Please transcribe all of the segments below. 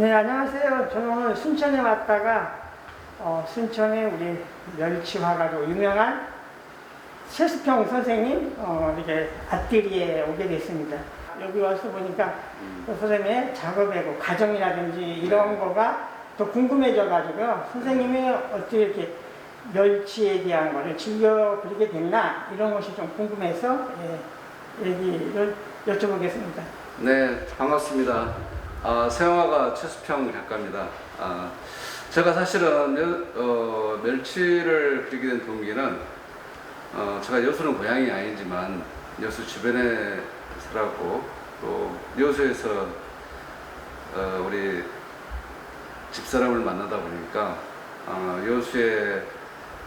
네, 안녕하세요. 저는 오늘 순천에 왔다가 어, 순천에 우리 멸치화가로 유명한 최수평 선생님 어, 이렇게 아띠리에 오게 됐습니다. 여기 와서 보니까 그 선생님의 작업하고 과정이라든지 이런 거가 더 궁금해져가지고요. 선생님이 어떻게 이렇게 멸치에 대한 거를 즐겨 그리게 됐나 이런 것이 좀 궁금해서 예, 얘기를 여쭤보겠습니다. 네, 반갑습니다. 아, 세영화가 최수평 작가입니다. 아, 제가 사실은 멸, 어, 멸치를 그리게 된 동기는 어, 제가 여수는 고향이 아니지만 여수 주변에 살았고 또 여수에서 어, 우리 집사람을 만나다 보니까 어, 여수의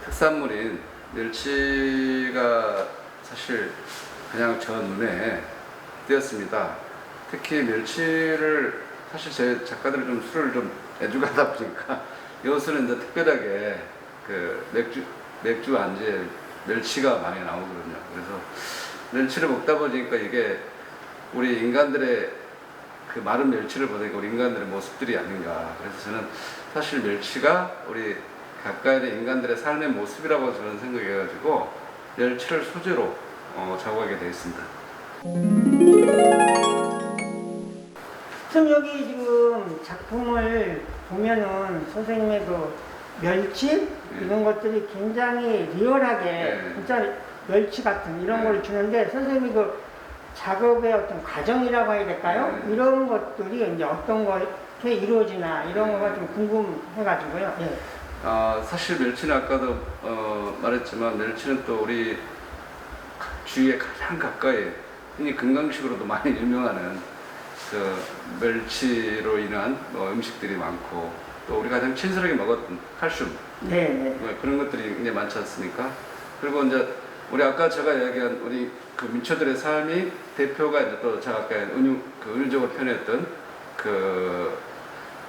특산물인 멸치가 사실 그냥 저 눈에 띄었습니다. 특히 멸치를 사실 제 작가들이 좀 술을 좀 애주 가다 보니까 여수는 이제 특별하게 그 맥주 맥주 안주에 멸치가 많이 나오거든요. 그래서 멸치를 먹다 보니까 이게 우리 인간들의 그 마른 멸치를 보니까 우리 인간들의 모습들이 아닌가. 그래서 저는 사실 멸치가 우리 가까이 인간들의 삶의 모습이라고 저는 생각해가지고 멸치를 소재로 어, 작업하게 되어 있습니다. 지금 여기 지금 작품을 보면은 선생님의 그 멸치 이런 것들이 굉장히 리얼하게 네. 진짜 멸치 같은 이런 네. 걸 주는데 선생님이 그 작업의 어떤 과정이라고 해야 될까요? 네. 이런 것들이 이제 어떤 거게 이루어지나 이런 거가 좀 궁금해가지고요. 예. 아, 사실 멸치는 아까도 어, 말했지만 멸치는 또 우리 주위에 가장 가까이 흔히 건강식으로도 많이 유명하는 그 멸치로 인한 뭐 음식들이 많고 또 우리가 가장 친절하게 먹었던 칼슘 네, 네. 뭐 그런 것들이 굉장히 많지 않습니까? 그리고 이제 우리 아까 제가 이야기한 우리 그 민초들의 삶이 대표가 이제 또 제가 아까 은유, 그 은유적으로 표현했던 그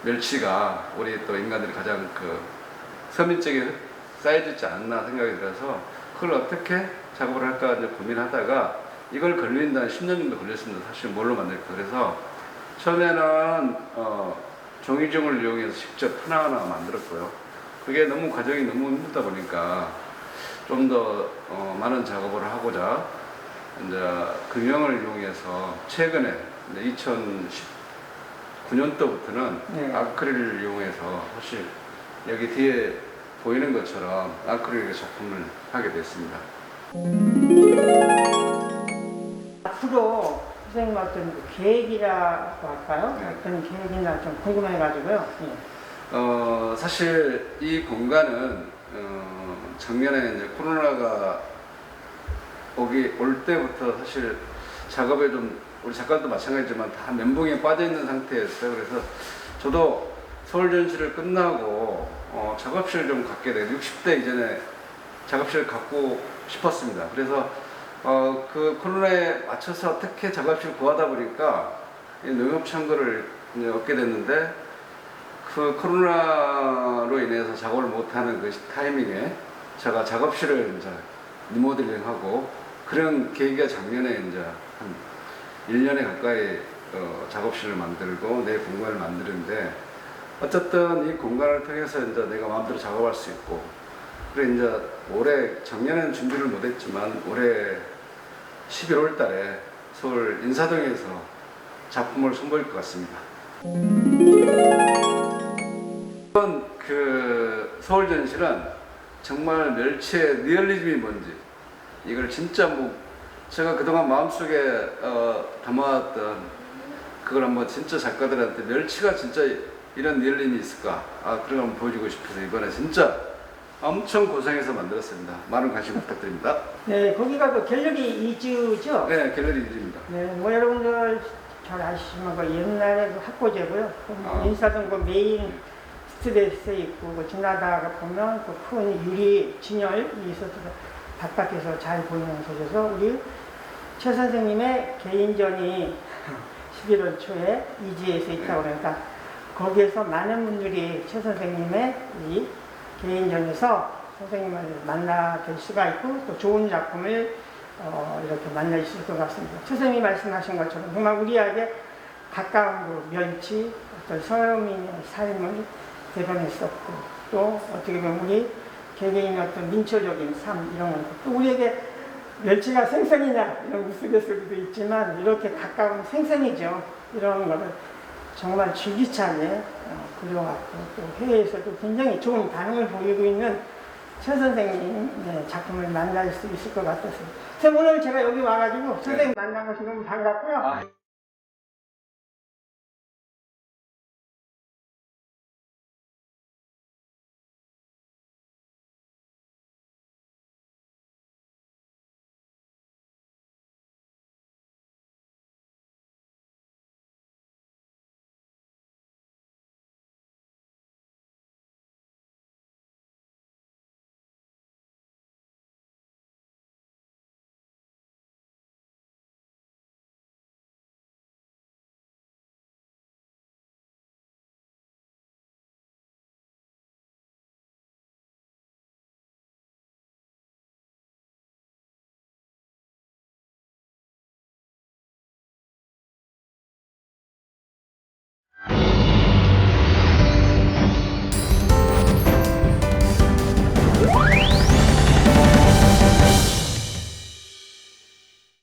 멸치가 우리 또 인간들이 가장 그 서민적에 쌓여지지 않나 생각이 들어서 그걸 어떻게 작업을 할까 이제 고민하다가 이걸 걸린다 한 10년 정도 걸렸습니다. 사실 뭘로 만들까 그래서 처음에는 어, 종이종을 이용해서 직접 하나하나 만들었고요. 그게 너무 과정이 너무 힘들다 보니까 좀더 어, 많은 작업을 하고자 이제 금형을 이용해서 최근에 2019년도부터는 네. 아크릴을 이용해서 사실 여기 뒤에 보이는 것처럼 아크릴 작품을 하게 됐습니다. 앞으로 선생님 어떤 그 계획이라고 할까요? 네. 어떤 계획이나 좀 궁금해가지고요. 예. 어, 사실 이 공간은 어, 작년에 이제 코로나가 오기 올 때부터 사실 작업에 좀 우리 작가도 마찬가지지만 다 멘붕에 빠져 있는 상태였어요. 그래서 저도 서울 전시를 끝나고 어, 작업실을 좀 갖게 돼요. 60대 이전에 작업실을 갖고 싶었습니다. 그래서 어, 그 코로나에 맞춰서 어떻게 작업실 구하다 보니까 이 농협 이제 얻게 됐는데 그 코로나로 인해서 작업을 못하는 그 타이밍에 제가 작업실을 이제 리모델링하고 그런 계기가 작년에 이제 한 1년에 가까이 어, 작업실을 만들고 내 공간을 만드는데 어쨌든 이 공간을 통해서 이제 내가 마음대로 작업할 수 있고 그래 이제 올해 작년에는 준비를 못했지만 올해 11월 달에 서울 인사동에서 작품을 선보일 것 같습니다. 이번 그 서울 전시는 정말 멸치의 리얼리즘이 뭔지 이걸 진짜 뭐 제가 그동안 마음속에 어, 담아왔던 그걸 한번 진짜 작가들한테 멸치가 진짜 이런 리얼리즘이 있을까 아 그런 거 한번 보여주고 싶어서 이번에 진짜 엄청 고생해서 만들었습니다. 많은 관심 부탁드립니다. 네, 거기가 그 갤러리 이즈죠? 네 갤러리 일입니다. 네, 뭐 여러분들 잘 아시지만 그 옛날에 그 학고제고요. 그 아. 인사동 그 메인 스트레스에 있고 그 지나다가 보면 그 큰 유리 진열이 있어서 바깥에서 잘 보이는 곳에서 우리 최 선생님의 개인전이 11월 초에 이지에서 있다고 그러니까 거기에서 많은 분들이 최 선생님의 이 개인전에서 선생님을 만나 뵐 수가 있고 또 좋은 작품을 어, 이렇게 수 있을 것 같습니다. 최 선생님이 말씀하신 것처럼 정말 우리에게 가까운 그 멸치, 어떤 서민의 삶을 대변했었고 또 어떻게 보면 우리 개개인의 어떤 민초적인 삶 이런 것, 또 우리에게 멸치가 생선이냐 이런 우스갯소리도 있지만 이렇게 가까운 생선이죠. 이런 거를 정말 줄기차게 어, 그려왔고 또 해외에서도 굉장히 좋은 반응을 보이고 있는 최 선생님 네, 작품을 만날 수 있을 것 같아서. 선생님 오늘 제가 여기 와가지고 선생님 만난 것이 너무 반갑고요. 아,